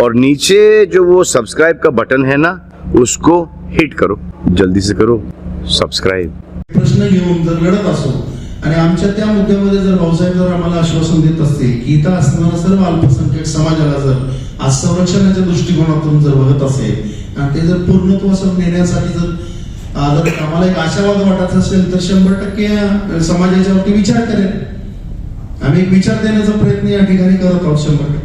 और नीचे जो वो सब्सक्राइब का बटन है ना उसको हिट करो। जल्दी से करो सब्सक्राइब प्रश्न घेऊन जर लढत असो आणि आमच्या त्या मुद्द्यामध्ये जर भाऊसाहेब जर आम्हाला आश्वासन देत असतील की इथं असणारा सर्व अल्पसंख्याक समाजाला जर आज संरक्षणाच्या दृष्टिकोनातून जर बघत असेल आणि ते जर पूर्णत्वास नेण्यासाठी जर जर आम्हाला एक आशावाद वाटत असेल तर शंभर टक्के समाजाच्या वरती विचार करेल. आम्ही एक विचार देण्याचा प्रयत्न या ठिकाणी करत आहोत शंभर टक्के.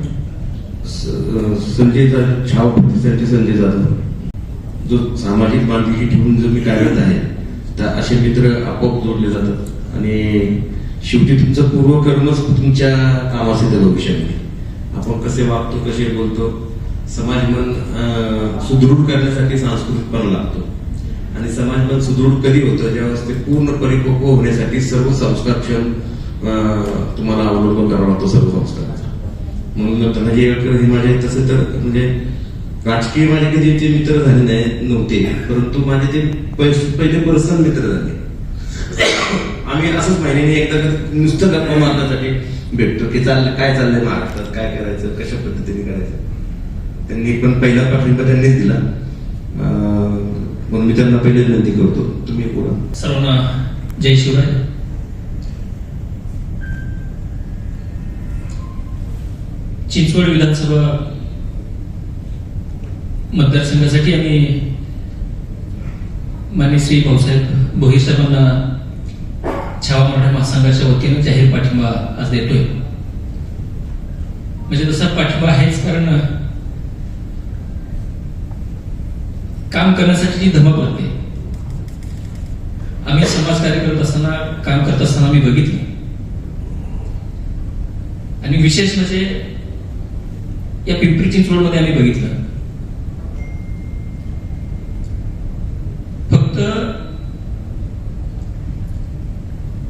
संजय जाधव छाव प्रतिष्ठानचे संजय जाधव जो सामाजिक बांधिलकी ठेवून जो मी कार्यरत आहे तर असे मित्र आपोआप जोडले जातात. आणि शेवटी तुमचं पूर्वकर्मच तुमच्या कामास येतं भविष्यामध्ये. आपण कसे वागतो कसे बोलतो समाज मन सुदृढ करण्यासाठी सांस्कृतिकपणा लागतो. आणि समाज मन सुदृढ कधी होतं ज्यावेळेस ते पूर्ण परिपक्व होण्यासाठी सर्व संस्कारक्षम क्षण तुम्हाला अवलंब करावा लागतो सर्व संस्कार. म्हणून धनंजय येळकर म्हणजे हे माझे तसं तर म्हणजे राजकीय माझे कधी ते मित्र झाले नाही नव्हते. परंतु माझे ते पहिले पर्सनल मित्र झाले. आम्ही असंच महिन्याने एकदा नुसतं गप्पा मारण्यासाठी भेटतो की चाललं काय चाललंय महाराष्ट्रात काय करायचं कशा पद्धतीने करायचं. त्यांनी पण पहिला पाठिंबा त्यांनीच दिला. म्हणून मी त्यांना पहिले विनंती करतो तुम्ही पुढं सर्वांना जय शिवराय. चिंचवड विधानसभा मतदारसंघासाठी आम्ही मान्य श्री भाऊसाहेब भोई साहेबांना छावा मराठा महासंघाच्या वतीनं जाहीर पाठिंबा आज देतोय. म्हणजे तसा पाठिंबा आहेच कारण काम करण्यासाठी जी धमक लागते आम्ही समाजकार्य करत असताना काम करत असताना आम्ही बघितलं. आणि विशेष म्हणजे या पिंपरी चिंचवडमध्ये आम्ही बघितलं. फक्त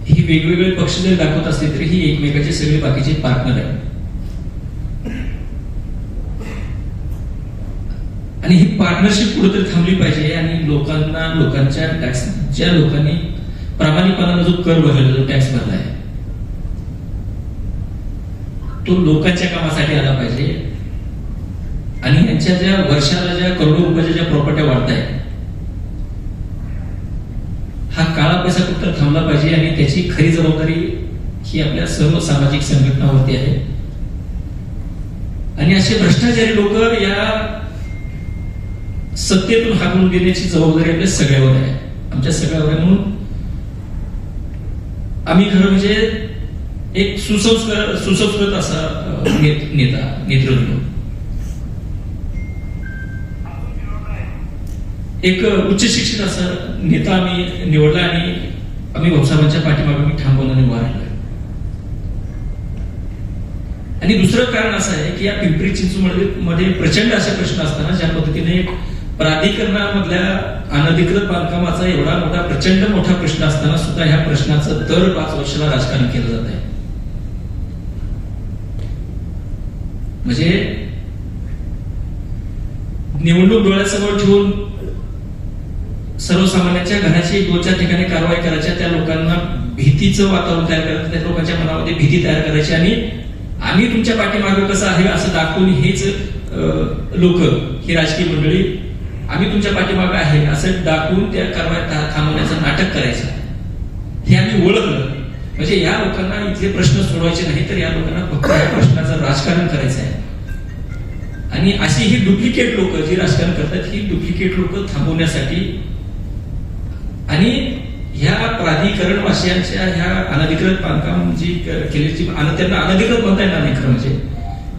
ही वेगवेगळे पक्ष जरी दाखवत असले तरी ही एकमेकाचे सगळे बाकीचे पार्टनर आहेत. आणि ही पार्टनरशिप कुठेतरी थांबली पाहिजे आणि लोकांना लोकांच्या टॅक्स ज्या लोकांनी प्रामाणिकपणानं जो कर भरलेला जो टॅक्स भरला आहे तो लोकांच्या कामासाठी आला पाहिजे. आणि यांच्या ज्या वर्षाला ज्या करोडो रुपयाच्या ज्या प्रॉपर्ट्या वाढत आहेत हा काळा पैसा कुठं थांबला पाहिजे आणि त्याची खरी जबाबदारी ही आपल्या सर्व सामाजिक संघटनावरती आहे. आणि असे भ्रष्टाचारी लोक या सत्तेतून हाकून देण्याची जबाबदारी आपल्या सगळ्यावर आहे. आमच्या सगळ्यावर आहे म्हणून आम्ही खरं म्हणजे एक सुसंस्कार सुसंस्कृत असा नेता नेतृत्व. एक उच्च शिक्षित असा नेता आम्ही निवडला आणि आम्ही भाऊसाहेबांच्या पाठीमागे मी ठामपणाने उभा आणि दुसरं कारण असं आहे की या पिंपरी चिंचवडमध्ये प्रचंड असे प्रश्न असताना ज्या पद्धतीने प्राधिकरणामधल्या अनधिकृत बांधकामाचा एवढा मोठा प्रचंड मोठा प्रश्न असताना सुद्धा ह्या प्रश्नाचं दर पाच वर्षाला राजकारण केलं जात आहे. म्हणजे निवडणूक डोळ्यासमोर ठेवून सर्वसामान्यांच्या घराची दोन चार ठिकाणी कारवाई करायच्या त्या लोकांना भीतीचं वातावरण तयार करायचं त्या लोकांच्या मनामध्ये भीती तयार करायची. आणि आम्ही तुमच्या पाठीमागे कसं आहे असं दाखवून हेच लोक ही राजकीय मंडळी आम्ही तुमच्या पाठीमागे आहे असं दाखवून त्या कारवाई थांबवण्याचं नाटक करायचं. हे आम्ही ओळखलं. म्हणजे या लोकांना इथले प्रश्न सोडवायचे नाही तर या लोकांना फक्त या प्रश्नाचं राजकारण करायचं आहे. आणि अशी ही डुप्लिकेट लोक जी राजकारण करतात ही डुप्लिकेट लोक थांबवण्यासाठी आणि ह्या प्राधिकरण वासियांच्या ह्या अनधिकृत बांधकाम जी क- केलेली अन- त्यांना अनधिकृत म्हणता येणार नाही खरं म्हणजे?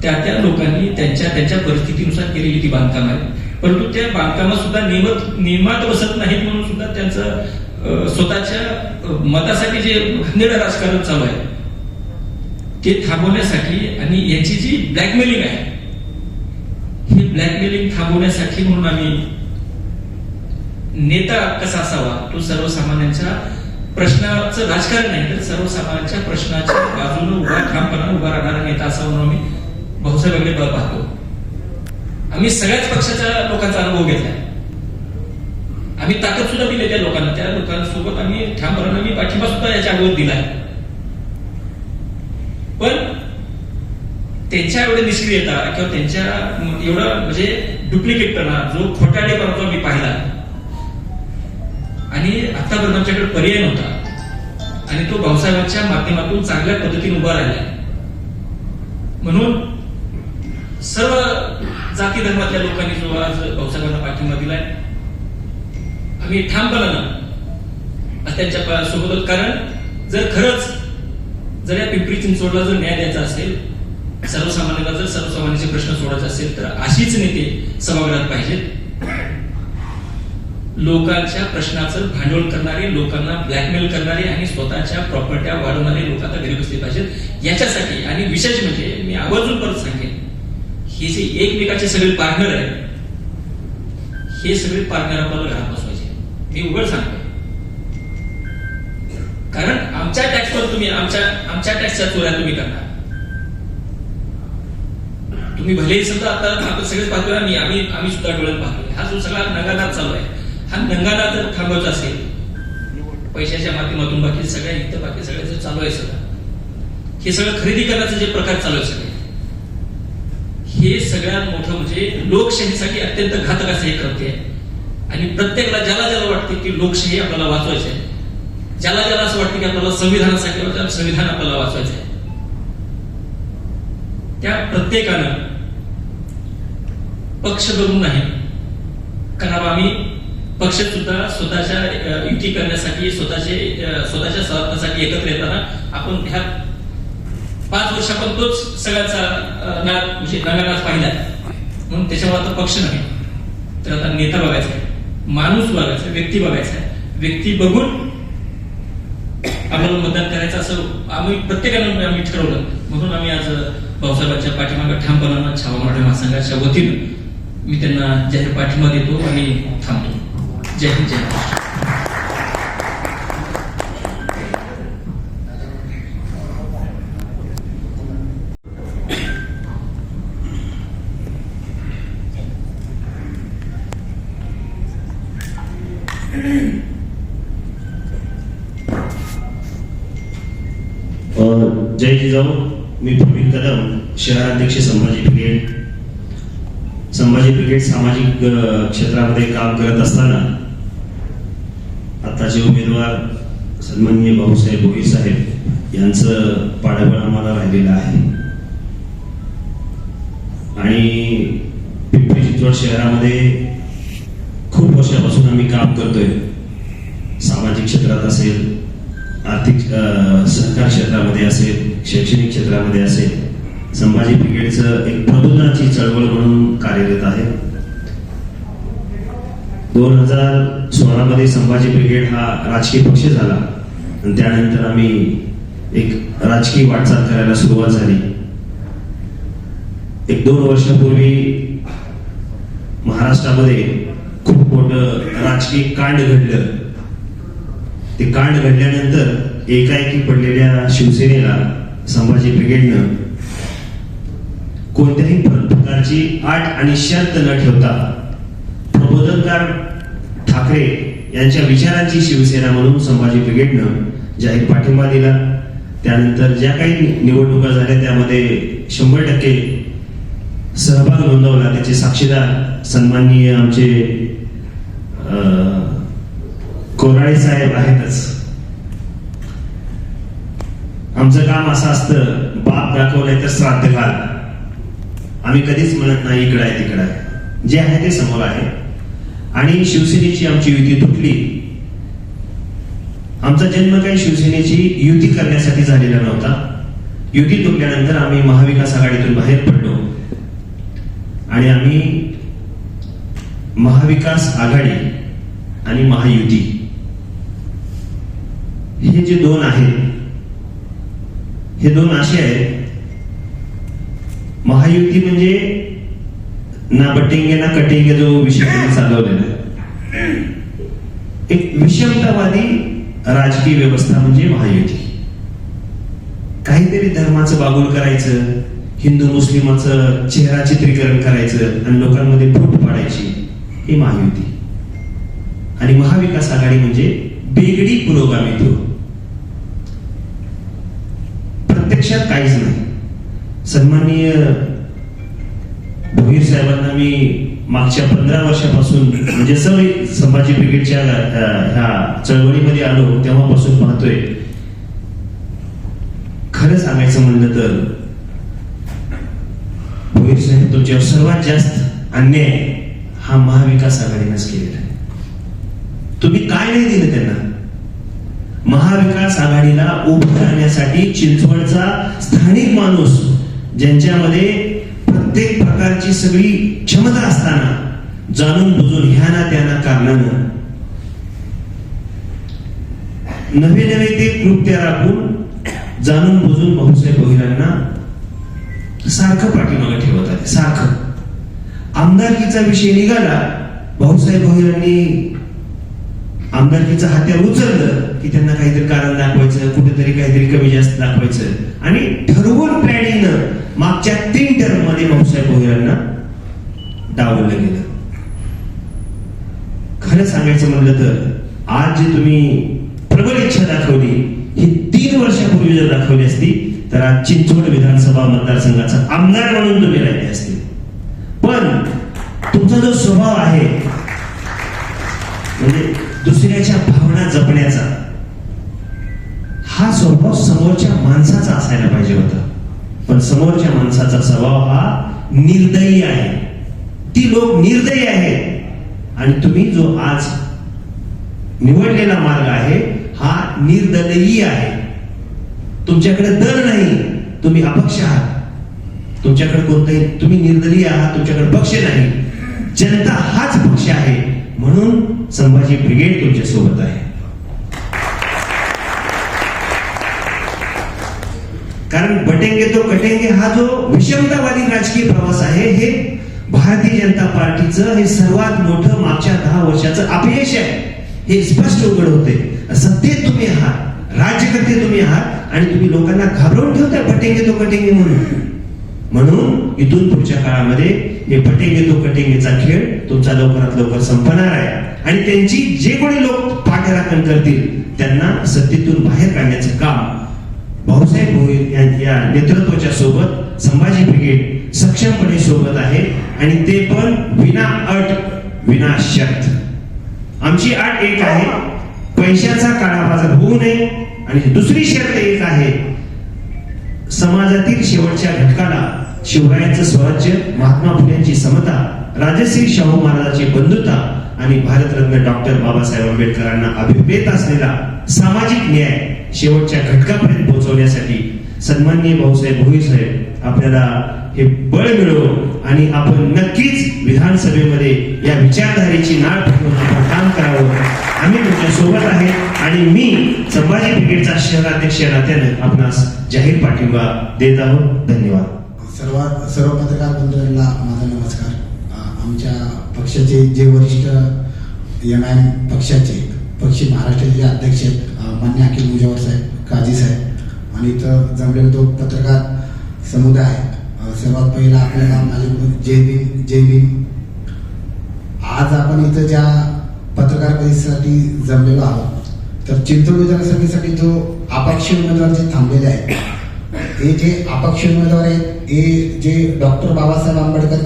त्या त्या लोकांनी त्यांच्या त्यांच्या परिस्थितीनुसार केलेली ती बांधकाम आहे परंतु त्या बांधकामात सुद्धा नियमत नियमात बसत नाहीत म्हणून सुद्धा त्यांचं स्वतःच्या मतासाठी जे घाणेरडं राजकारण चालू आहे ते थांबवण्यासाठी आणि यांची जी ब्लॅकमेलिंग आहे ही ब्लॅकमेलिंग थांबवण्यासाठी म्हणून आम्ही नेता कसा असावा? तो सर्वसामान्यांच्या प्रश्नाचं राजकारण नाही तर सर्वसामान्यांच्या प्रश्नाच्या बाजूने उभा ठामपणाने उभा राहणारा नेता असावा म्हणून आम्ही भाऊसाहेबांकडे बळ पाहतो. आम्ही सगळ्याच पक्षाच्या लोकांचा अनुभव घेतला आम्ही ताकद सुद्धा दिली त्या लोकांना. त्या लोकांसोबत आम्ही ठामपणाने आम्ही पाठिंबा सुद्धा याच्या अगोदर दिलाय पण त्यांच्या एवढे निष्क्रियता किंवा त्यांच्या एवढा म्हणजे डुप्लिकेटपणा जो खोटाडेपणा जो मी पाहिला आणि आतापर्यंत आमच्याकडे पर्याय नव्हता. आणि तो भाऊसाहेबांच्या माध्यमातून चांगल्या पद्धतीने उभा राहिला. म्हणून सर्व जाती धर्मातल्या लोकांनी जो आज भाऊसाहेबांना पाठिंबा दिलाय आम्ही ठामपणानं त्यांच्या सोबतच कारण जर खरंच जर या पिंपरी चिंचवडला जर न्याय द्यायचा असेल सर्वसामान्याला जर सर्वसामान्यांचे प्रश्न सोडायचे असेल तर अशीच नेते सभागृहात पाहिजेत. लोकांच्या प्रश्नाचं भांडवल करणारे लोकांना ब्लॅकमेल करणारे आणि स्वतःच्या प्रॉपर्ट्या वाढवणारे लोक आता घरी बसले पाहिजेत. याच्यासाठी आणि विशेष म्हणजे मी आवर्जून परत सांगेन हे जे एकमेकाचे सगळे पार्टनर आहेत हे सगळे पार्टनर आपल्याला घरात बसवायचे मी उघड सांगतो कारण आमच्या टॅक्सवर तुम्ही आमच्या आमच्या टॅक्सच्या चोऱ्या तुम्ही करणार. तुम्ही भलेही समजा आता आपण सगळेच पाहतोय मी आम्ही आम्ही सुद्धा डोळ्यात पाहतोय. हा जो सगळा नगादात चालू आहे. हा नंगानाथ जर थांबवायचा असेल. पैशाच्या माध्यमातून बाकी सगळ्या इथं बाकी सगळ्या जे चालू आहे सगळं हे सगळं खरेदी करण्याचं जे प्रकार चालू आहे सगळे हे सगळ्यात मोठं म्हणजे लोकशाहीसाठी अत्यंत घातक असं हे कृत्य आहे. आणि प्रत्येकाला ज्याला ज्याला वाटते की लोकशाही आपल्याला वाचवायची आहे ज्याला ज्याला असं वाटतं की आपल्याला संविधानासाठी आपल्याला संविधान आपल्याला वाचवायचं आहे. त्या प्रत्येकानं पक्ष धरून नाही कारण आम्ही पक्ष सुद्धा स्वतःच्या युती करण्यासाठी स्वतःचे स्वतःच्या स्वार्थासाठी एकत्र येताना आपण ह्या पाच वर्ष तोच सगळ्याचा अ, नाद म्हणजे नगानाच पाहिला म्हणून त्याच्यावर आता पक्ष नाही. तर आता नेता बघायचा आहे माणूस बघायचा व्यक्ती बघायचा आहे. व्यक्ती बघून आम्हाला मतदान करायचं असं आम्ही प्रत्येकानं म्हणजे आम्ही ठरवलं. म्हणून आम्ही आज भाऊसाहेबांच्या पाठीमागे ठामपणानं छावा मराठा महासंघाच्या वतीनं मी त्यांना जाहीर पाठिंबा देतो आणि थांबतो. जय हिंद जय महाराष्ट्र. जय जिजाऊ मी प्रवीण कदम शहराध्यक्ष संभाजी ब्रिगेड. संभाजी ब्रिगेड सामाजिक क्षेत्रामध्ये काम करत असताना आताचे उमेदवार सन्माननीय भाऊसाहेब भोई साहेब यांचं पाठबळ आम्हाला राहिलेलं आहे. आणि पिंपरी चिंचवड शहरामध्ये खूप वर्षापासून आम्ही काम करतोय. सामाजिक क्षेत्रात असेल आर्थिक सहकार क्षेत्रामध्ये असेल शैक्षणिक क्षेत्रामध्ये असेल संभाजी ब्रिगेडचं एक प्रबोधनाची चळवळ म्हणून कार्यरत आहे. दोन हजार सोळामध्ये संभाजी ब्रिगेड हा राजकीय पक्ष झाला. आणि त्यानंतर आम्ही एक राजकीय वाटचाल करायला सुरुवात झाली. एक दोन वर्षापूर्वी महाराष्ट्रामध्ये खूप मोठं राजकीय कांड घडलं. ते कांड घडल्यानंतर एकाएकी पडलेल्या शिवसेनेला संभाजी ब्रिगेडनं कोणत्याही प्रकारची आठ आणि शर्त न ठेवता प्रबोधनकार ठाकरे यांच्या विचारांची शिवसेना म्हणून संभाजी ब्रिगेडनं जाहीर पाठिंबा दिला त्यानंतर ज्या काही निवडणुका झाल्या त्यामध्ये शंभर टक्के सहभाग नोंदवला त्याचे साक्षीदार सन्माननीय आमचे अं, कोराळे साहेब आहेतच. आमचं काम असं असतं बाप दाखवलंय तर श्राद्ध घाल आम्ही कधीच म्हणत नाही इकडं आहे तिकडं आहे. जे आहे ते समोर आहे. आणि शिवसेनेची आमची युती तुटली. आमचा जन्म काही शिवसेनेची युती करण्यासाठी झालेला नव्हता. युती तुटल्यानंतर आम्ही महाविकास आघाडीतून बाहेर पडलो. आणि आम्ही महाविकास आघाडी आणि महायुती हे जे दोन आहेत हे दोन असे आहेत. महायुती म्हणजे ना बटेंगे ना कटेंगे जो विषय चालवलेला एक विषमतावादी राजकीय व्यवस्था म्हणजे महायुती. काहीतरी धर्माचं बागुल करायचं हिंदू मुस्लिमाचं चेहरा चित्रीकरण करायचं आणि लोकांमध्ये फूट पाडायची ही महायुती. आणि महाविकास आघाडी म्हणजे बेगडी पुरोगामित्व प्रत्यक्षात काहीच नाही. सन्माननीय भोईर साहेबांना मी मागच्या पंधरा वर्षापासून म्हणजे सवय संभाजी ब्रिगेडच्या ह्या चळवळीमध्ये आलो तेव्हापासून पाहतोय. खरं सांगायचं म्हणलं तर भोईर साहेब तुमच्यावर सर्वात जास्त अन्याय हा महाविकास आघाडीनेच केलेला आहे. तुम्ही काय नाही दिलं त्यांना? महाविकास आघाडीला उभं राहण्यासाठी चिंचवडचा स्थानिक माणूस ज्यांच्यामध्ये प्रत्येक प्रकारची सगळी क्षमता असताना जाणून बुजून ह्या ना त्या ना कारणानं नवे नवे ते कृत्य राखून जाणून बुजून भाऊसाहेब बहिरांना सारखं पाठीमागे ठेवत आहे. सारखं. आमदारकीचा विषय निघाला भाऊसाहेब भोईरांनी आमदारकीचं हात्यार उचललं की त्यांना काहीतरी कारण दाखवायचं कुठेतरी काहीतरी कमी जास्त दाखवायचं आणि ठरवून प्लॅनिंग मागच्या तीन टर्ममध्ये भाऊसाहेब भोईरांना डावलं गेलं. खरं सांगायचं म्हणलं तर आज जे तुम्ही प्रबळ इच्छा दाखवली ही तीन वर्षापूर्वी जर दाखवली असती तर आज चिंचवड विधानसभा मतदारसंघाचा आमदार म्हणून तुम्ही राहिले असते. पण तुमचा जो स्वभाव आहे म्हणजे दुसऱ्याच्या भावना जपण्याचा हा स्वभाव समोरच्या माणसाचा असायला पाहिजे होता. पण समोरच्या माणसाचा स्वभाव हा निर्दयी आहे. ती लोक निर्दयी आहेत. आणि तुम्ही जो आज निवडलेला मार्ग आहे हा निर्दयी आहे. तुमच्याकडे दर नाही तुम्ही अपक्ष आहात. तुमच्याकडे कोणताही तुम्ही निर्दयी आहात तुमच्याकडे पक्ष नाही. जनता हाच पक्ष आहे. म्हणून संभाजी ब्रिगेड तुमच्यासोबत आहे. कारण बटेंगे तो कटेंगे हा जो विषमतावादी राजकीय प्रवास आहे हे भारतीय जनता पार्टीचं हे सर्वात मोठं मागच्या दहा वर्षाचं अपयश आहे. हे स्पष्ट उघड होते. सत्तेत तुम्ही आहात राज्यकर्ते तुम्ही आहात आणि तुम्ही लोकांना घाबरवून ठेवता बटेंगे तो कटेंगे म्हणून. म्हणून इथून पुढच्या काळामध्ये हे पटेंगे तो कटेंगेचा खेळ तुमचा लवकरात लवकर संपणार आहे. आणि त्यांची जे कोणी लोक पाठराखण करतील त्यांना सत्तेतून बाहेर काढण्याचं काम भाऊसाहेब भोईर यांच्या नेतृत्वाच्या सोबत संभाजी ब्रिगेड सक्षमपणे सोबत आहे आणि ते पण विना अट विना शर्त. आमची अट एक आहे पैशाचा काळाबाजार होऊ नये आणि दुसरी शर्त एक आहे समाजातील शेवटच्या घटकाला शिवरायांचं स्वराज्य महात्मा फुलेंची समता राजश्री शाहू महाराजांची बंधुता आणि भारतरत्न डॉक्टर बाबासाहेब आंबेडकरांना अभिप्रेत असलेला सामाजिक न्याय शेवटच्या घटकापर्यंत पोहोचवण्यासाठी सन्माननीय भाऊसाहेब भोई साहेब आपल्याला हे बळ मिळो आणि आपण नक्कीच विधानसभेमध्ये या विचारधारेची नाळ पेटवून आपण काम करावं. आम्ही तुमच्यासोबत आहे आणि मी संभाजी ब्रिगेडचा शहराध्यक्ष या नात्यानं आपणास जाहीर पाठिंबा देत आहोत. धन्यवाद. सर्वात सर्व पत्रकार बंधूंना माझा पक्षाचे जे वरिष्ठ एम आय एम पक्षाचे पक्ष महाराष्ट्राचे जे अध्यक्ष आहेत मान्य अखिल मुजावर साहेब काजी साहेब आणि इथं जमलेला तो पत्रकार समुदाय सर्वात पहिला आपल्याला माझे जय भीम जय भीम. आज आपण इथं ज्या पत्रकार परिषदेसाठी जमलेलो आहोत तर चिंचवड विधानसभेसाठी जो अपक्ष उमेदवार जे थांबलेले आहेत हे जे अपक्ष उमेदवार आहेत हे जे डॉक्टर बाबासाहेब आंबेडकर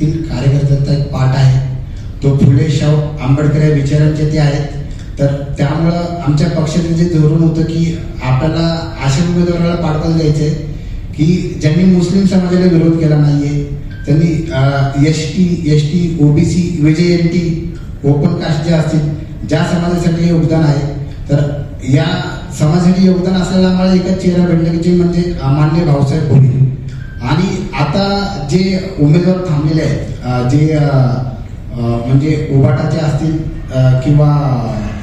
तील कार्यकर्त्यांचा एक पाठ आहे. तो फुले शाहू आंबेडकर या विचारांचे ते आहेत. तर त्यामुळं आमच्या पक्षाचं जे धोरण होतं की आपल्याला अशा उमेदवाराला पाठबळ द्यायचे की ज्यांनी मुस्लिम समाजाला विरोध केला नाहीये त्यांनी S T S T OBC विजय एन टी ओपन कास्ट जे असतील ज्या समाजासाठी योगदान आहे तर या समाजासाठी योगदान असलेला आम्हाला एकच चेहरा भेटला की जे म्हणजे अं, माननीय भाऊसाहेब भोईर आणि आता जे उमेदवार थांबलेले आहेत जे म्हणजे उबाटाचे असतील किंवा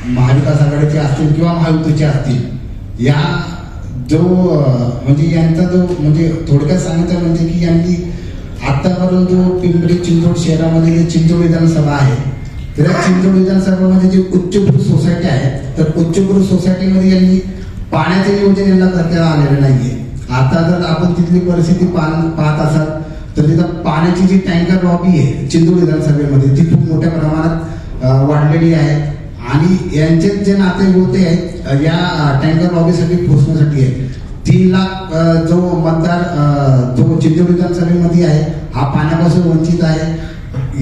महाविकास आघाडीचे असतील किंवा महायुतीचे असतील या जो म्हणजे यांचा जो म्हणजे थोडक्यात सांगायचं म्हणजे की यांनी आतापर्यंत जो पिंपरी चिंचवड शहरामध्ये जे चिंचवड विधानसभा आहे तर चिंचवड विधानसभामध्ये जे उच्चभ्रू सोसायटी आहेत तर उच्चभ्रू सोसायटीमध्ये यांनी पाण्याचे नियोजन यांना करता आलेलं नाहीये. आता जर आपण तिथली परिस्थिती पाहत असाल तर तिथं पाण्याची जी टँकर लॉबी आहे चिंचवड विधानसभेमध्ये ती खूप मोठ्या प्रमाणात वाढलेली आहे. आणि यांचे जे नाते होते आहेत या टँकर लॉबीसाठी पोहोचण्यासाठी आहे तीन लाख जो मतदार जो चिंचवड विधानसभेमध्ये आहे हा पाण्यापासून वंचित आहे.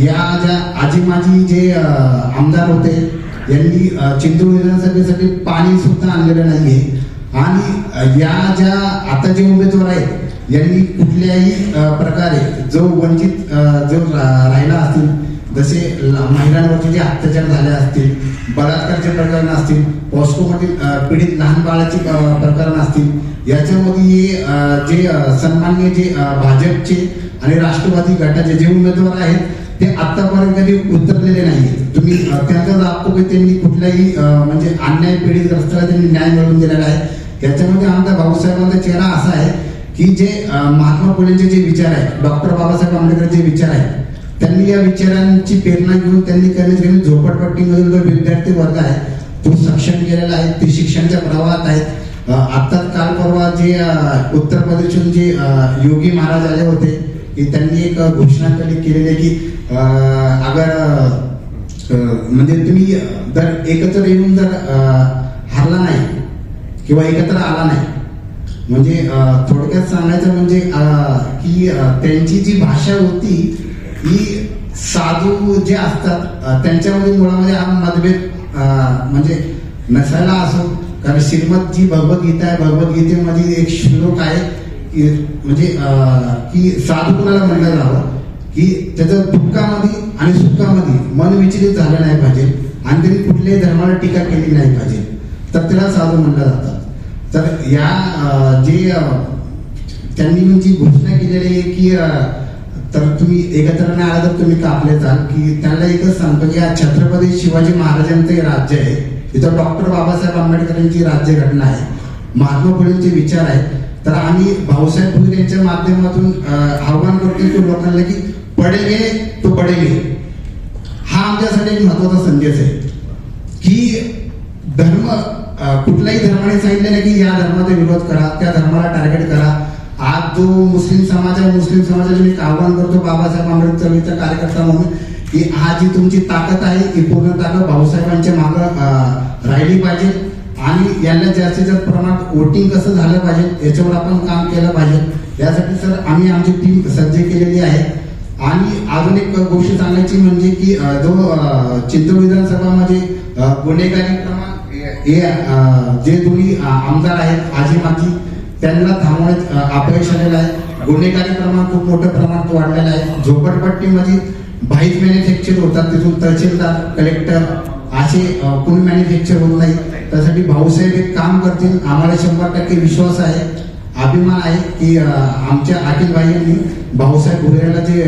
या ज्या आजी माजी जे आमदार होते यांनी अ, विधानसभेसाठी पाणी सुद्धा आणलेलं आहे आणि या ज्या आता जे उमेदवार आहेत यांनी कुठल्याही प्रकारे जो वंचित जो राहिला असतील जसे महिलांवरचे जे अत्याचार झाले असतील बलात्कारचे प्रकरण असतील पॉस्कोमधील पीडित लहान बाळाचे प्रकरण असतील याच्यामध्ये जे सन्मान्य जे भाजपचे आणि राष्ट्रवादी गटाचे जे उमेदवार आहेत ते आतापर्यंत कधी उतरलेले नाही तुम्ही त्यांचा दाखवतो की त्यांनी कुठल्याही म्हणजे अन्याय पीडित रस्त्याला त्यांनी न्याय मिळवून दिलेला आहे. याच्यामध्ये आमच्या भाऊसाहेबांचा चेहरा असा आहे की जे महात्मा फुलेंचे जे विचार आहेत डॉक्टर बाबासाहेब आंबेडकर जे विचार आहेत त्यांनी या विचारांची प्रेरणा घेऊन त्यांनी कमीत कमी झोपडपट्टीमधील जो विद्यार्थी वर्ग आहे तो सक्षम केलेला आहे ते शिक्षणाच्या प्रवाहात आहेत. आत्ताच काल परवा जे उत्तर प्रदेशहून जे योगी महाराज आले होते की त्यांनी एक घोषणा केली केलेली आहे की अगर म्हणजे तुम्ही जर एकत्र येऊन जर हारला नाही किंवा एकत्र आला नाही. म्हणजे थोडक्यात सांगायचं म्हणजे की त्यांची जी भाषा होती ही साधू जे असतात त्यांच्यामध्ये मुळामध्ये हा मतभेद म्हणजे नसायला असो. कारण श्रीमद जी भगवद्गीता आहे. भगवद्गीतेमध्ये एक श्लोक आहे की म्हणजे की साधू कुणाला म्हणलं जावं की त्याचं दुःखामध्ये आणि सुखामध्ये मन विचलित झालं नाही पाहिजे. आणि त्यांनी कुठल्याही धर्माला टीका केली नाही पाहिजे. तर त्याला साधू म्हणलं जातं. तर या जे त्यांनी जी घोषणा केलेली आहे की तर तुम्ही एकत्र नाही आला तर तुम्ही कापले जाल की त्यांना एकच सांगतो की छत्रपती शिवाजी महाराजांचं राज्य आहे. इथं डॉक्टर बाबासाहेब आंबेडकरांची राज्यघटना आहे. महात्मा फुलेंचे विचार आहेत. तर आम्ही भाऊसाहेब फुले यांच्या माध्यमातून आव्हान करतो की लोकांना की पडेगे तो पडेगे हा. आमच्यासाठी एक महत्त्वाचा संदेश आहे. की धर्म कुठल्याही धर्माने सांगितलं नाही की या धर्माचा विरोध करा त्या धर्माला टार्गेट करा. आज जो मुस्लिम समाज आहे मुस्लिम समाजाला मी आव्हान करतो बाबासाहेब आंबेडकर चळवळीचा कार्यकर्ता म्हणून की हा जी तुमची ताकद आहे ही पूर्ण ताकद भाऊसाहेबांच्या मागं राहिली पाहिजे. आणि यांना जास्तीत जास्त प्रमाणात वोटिंग कसं झालं पाहिजे याच्यावर आपण काम केलं पाहिजे. यासाठी सर आम्ही आमची टीम सज्ज केलेली आहे. आणि अजून एक गोष्ट सांगायची म्हणजे की जो अ, विधानसभामध्ये गुन्हेगारी हे जे दोन्ही आमदार आहेत आजी माजी त्यांना थांबवण्यात अपयश आलेलं आहे. गुन्हेगारी प्रमाण खूप मोठ्या प्रमाणात वाढलेलं आहे. झोपडपट्टीमध्ये बाईक मॅन्युफॅक्चर होतात तिथून तहसीलदार कलेक्टर असे कोणी मॅन्युफॅक्चर होत नाही. त्यासाठी भाऊसाहेब एक काम करतील. आम्हाला शंभर टक्के विश्वास आहे अभिमान आहे की आमच्या अखिल यांनी भाऊसाहेब भुरेला जे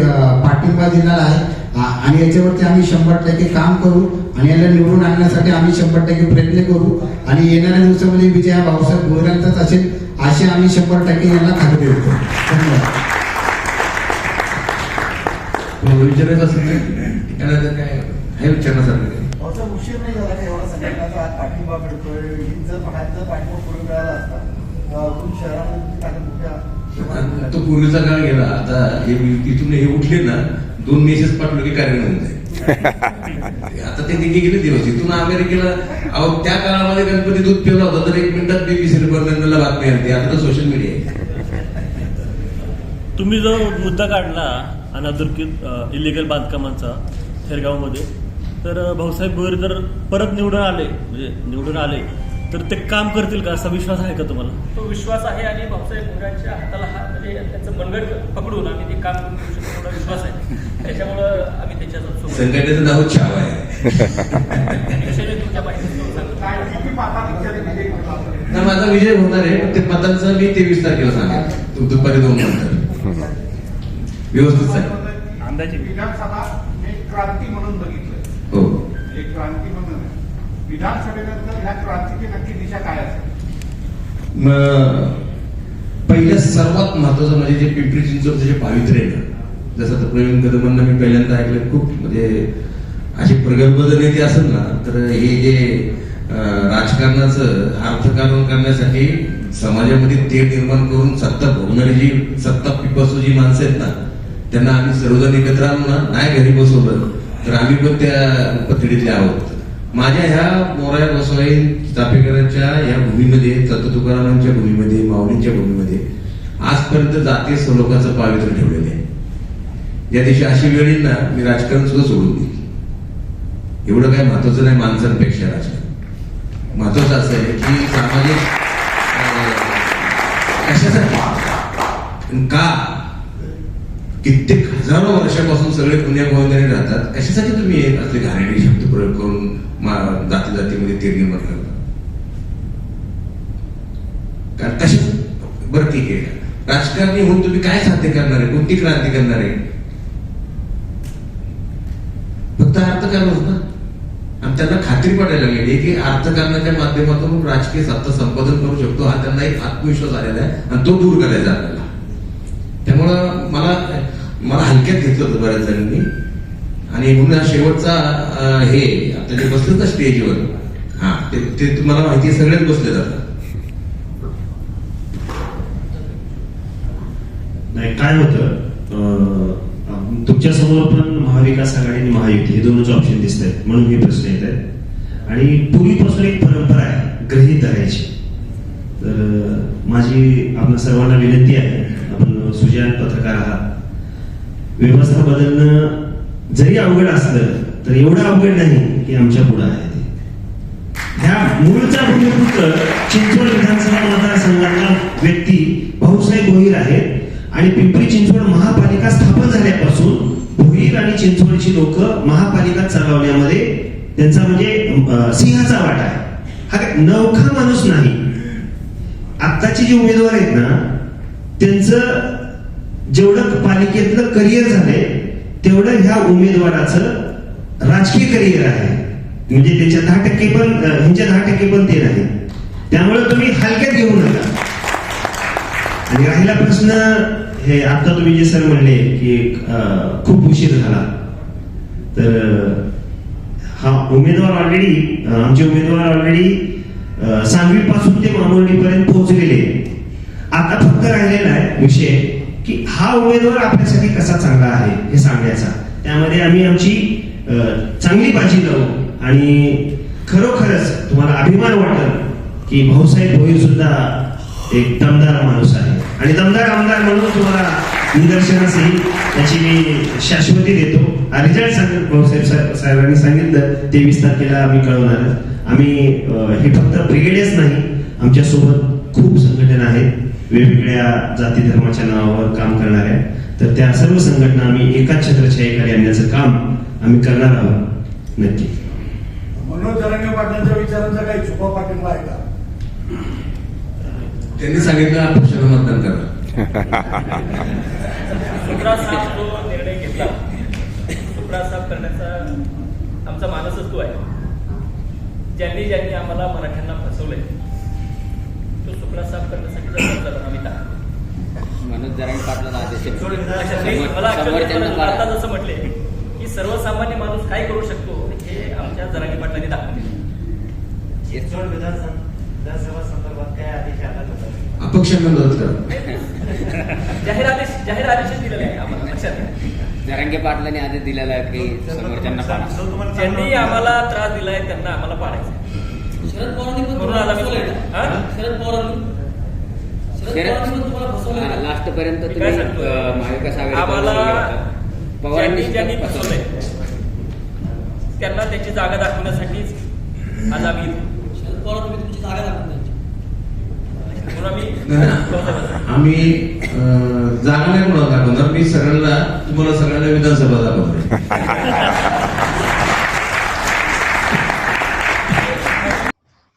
पाठिंबा दिलेला आहे आणि याच्यावरती आम्ही शंभर टक्के काम करू आणि याला निवडून आणण्यासाठी आम्ही शंभर टक्के प्रयत्न करू. आणि येणाऱ्या दिवसामध्ये विजय हा भाऊसाहेब भुरेंचाच असेल असे आम्ही शंभर टक्के यांना खात्री देतो धन्यवाद. विचारायचं असेल काय आहे. विचारण्यासारखं उशीर नाही झाला का एवढा पाठिंबा मिळतोय. ही जर पाठिंबा मिळाला असता. शहरामध्ये तो पूर्वीचा काळ गेला. आता हे तिथून हे उठले ना दोन मेसेज पाठवले की कार्यक्रम होत आहे? आता ते तिथे गेले दिवस. इथून अमेरिकेला अहो त्या काळामध्ये गणपती दूध पिवला होता तर एक मिनिटात बीबीसी डिपार्टमेंटला बातमी आली आता तर सोशल मीडिया आहे. तुम्ही जो मुद्दा काढला अनादुरकीत इलिगल बांधकामांचा खेरगावमध्ये तर भाऊसाहेब भोयर जर परत निवडून आले म्हणजे निवडून आले तर ते काम करतील का? असा विश्वास आहे का तुम्हाला? तो विश्वास आहे आणि भाऊसाहेब मोऱ्यांच्या हाताला हा म्हणजे त्यांचं मनगट पकडून आम्ही ते काम करू शकतो एवढा विश्वास आहे. त्याच्यामुळं आम्ही त्याच्यासोबत संघटनेचं नाव छाव आहे. तुमच्या ना माझा विजय होणार आहे. पण ते मतांचं मी तेवीस तारखेला सांगेन. तू दुपारी दोन नंतर. व्यवस्थित अंदाजे विधानसभा मी क्रांती म्हणून बघितलं हो एक क्रांती म्हणून आहे. विधानसभेनंतर ह्या क्रांतीची नक्की दिशा काय असेल? पहिलं सर्वात महत्वाचं म्हणजे जे पिंपरी चिंचवडचं जे पावित्र्य आहे ना जसं तर प्रवीण कदमांना मी पहिल्यांदा ऐकलं खूप म्हणजे असे प्रगल्भ जर नेते असेल ना तर हे जे राजकारणाचं अर्थकारण करण्यासाठी समाजामध्ये तेढ निर्माण करून सत्ता भोगणारी जी सत्ता पिपासू जी माणसं आहेत ना त्यांना आम्ही सर्वजण एकत्र आणून ना नाही घरी बसवलं तर आम्ही पण त्या पत्रिकेतले आहोत. माझ्या ह्या मोराया गोसाई चापेकरांच्या या भूमीमध्ये दत्त तुकारामांच्या भूमीमध्ये माऊलींच्या भूमीमध्ये आजपर्यंत जातीय स्वलोकाचं पावित्र्य ठेवलेलं आहे. ज्या दिवशी अशी वेळ येईल ना मी राजकारण सुद्धा सोडून देईल. एवढं काय महत्वाचं नाही माणसांपेक्षा राजकारण. महत्वाचं असं आहे की सामाजिक अं, कशासाठी? का? कित्येक हजारो वर्षापासून सगळे पुण्या गोविंदाने राहतात. कशासाठी तुम्ही हे असले शब्द प्रयोग करून जाती जातीमध्ये तीर निर्माण कारण कशी बरं ठीक आहे. राजकारणी होऊन तुम्ही काय साध्य करणार आहे? कोणती क्रांती करणार आहे? फक्त अर्थकारणच ना आणि त्यांना खात्री पडायला लागली. की अर्थकारणाच्या माध्यमातून राजकीय सत्ता संपादन करू शकतो. हा त्यांना एक आत्मविश्वास आलेला आहे आणि तो दूर करायचा आपल्याला त्यामुळं मला घेतलं होतं बऱ्याच जणांनी. आणि म्हणून हा शेवटचा हे आता जे बसलं ना स्टेजवर हा ते ते तुम्हाला माहिती सगळ्यात सगळेच बसले जातात नाही काय होतं तुमच्यासमोर पण महाविकास आघाडी आणि महायुती हे दोनच ऑप्शन दिसत आहेत म्हणून हे प्रश्न येत आहेत. आणि पूर्वीपासून एक परंपरा आहे गृहीत धरायची. तर माझी आपल्या सर्वांना विनंती आहे आपण सुजान पत्रकार आहात. व्यवस्था बदलणं जरी अवघड असलं तर एवढं अवघड नाही की आमच्या पुढे आहे ते. ह्या मूळचा भूमिपुत्र चिंचवड विधानसभा मतदारसंघातला व्यक्ती भाऊसाहेब भोईर आहेत. आणि पिंपरी चिंचवड महापालिका स्थापन झाल्यापासून भोईर आणि चिंचवडची लोक महापालिका चालवण्यामध्ये त्यांचा म्हणजे सिंहाचा वाटा आहे. हा काय नवखा माणूस नाही. आत्ताचे जे उमेदवार आहेत ना त्यांचं जेवढं पालिकेतलं करिअर झालंय तेवढं ह्या उमेदवाराचं राजकीय करिअर आहे. म्हणजे त्याच्या दहा टक्के पण ह्यांच्या दहा टक्के पण ते नाही. त्यामुळे तुम्ही हलक्यात घेऊ नका. आणि राहिला प्रश्न हे आता तुम्ही जे सर म्हणले की खूप उशीर झाला. तर हा उमेदवार ऑलरेडी आमचे उमेदवार ऑलरेडी सांगवी पासून ते मामोर्डी पर्यंत पोहोचलेले. आता फक्त राहिलेला आहे विषय. की हा उमेदवार आपल्यासाठी कसा चांगला आहे हे सांगण्याचा त्यामध्ये आम्ही आमची चांगली बाजी लावू आणि खरोखरच तुम्हाला अभिमान वाटेल की भाऊसाहेब भोईर सुद्धा एक दमदार माणूस आहे. आणि दमदार आमदार म्हणून तुम्हाला निदर्शनास येईल त्याची मी शाश्वती देतो. रिझल्ट सांगितलं भाऊसाहेब साहेब- साहेबांनी सांगितलं तेवीस तारखेला आम्ही कळवणार. आम्ही हे फक्त ब्रिगेडच नाही आमच्यासोबत खूप संघटना आहेत. वेगवेगळ्या जाती धर्माच्या नावावर काम करणाऱ्या तर त्या सर्व संघटना आम्ही एकाच छत्रछायेखाली आणण्याचं काम आम्ही करणार आहोत. नक्की. मनोज जरांगे पाटलांच्या विचारांचा काही छुपा पाठिंबा आहे का? त्यांनी सांगितलं अपक्षाला मतदान करा. निर्णय घेतला सुप्रा साफ करण्याचा आमचा मानसच तो आहे. ज्यांनी ज्यांनी आम्हाला मराठ्यांना फसवलंय तो साफ करण्यासाठी मनोज जरांगे पाटला मला आता जसं म्हटले की सर्वसामान्य माणूस काय करू शकतो हे आमच्या जरांगी पाटलांनी दाखवून दिलं. चिंचवड विधानसभा संदर्भात काय आदेश आला होता जाहीर आदेश जाहीर आदेश दिलेले आहे आम्हाला लक्षात घ्या. जरांगे पाटलाने आदेश दिलेला आहे की समोरच्यांना ज्यांनी आम्हाला त्रास दिलाय त्यांना आम्हाला पाडायचं शरद पवारांनी पण तुम्हाला फसवलंय हा? ना? शरद पवारांनी शरद पवारांनी तुम्हाला फसवलंय ना? लास्ट पर्यंत मी तुम्ही काय सांगतोय? अं, महाविकास आघाडी आम्हाला पवारांनी ज्यांनी ज्यांनी सुद्धा फसवलंय त्यांना त्यांची जागा दाखवण्यासाठीच आज आम्ही इथे. शरद पवार तुम्ही तुमची जागा दाखवून द्यायची. म्हणून आम्ही आम्ही अं, जागा नाही कोणाला दाखवणार मी सगळ्यांना तुम्हाला सगळ्यांना विधानसभा दाखवणार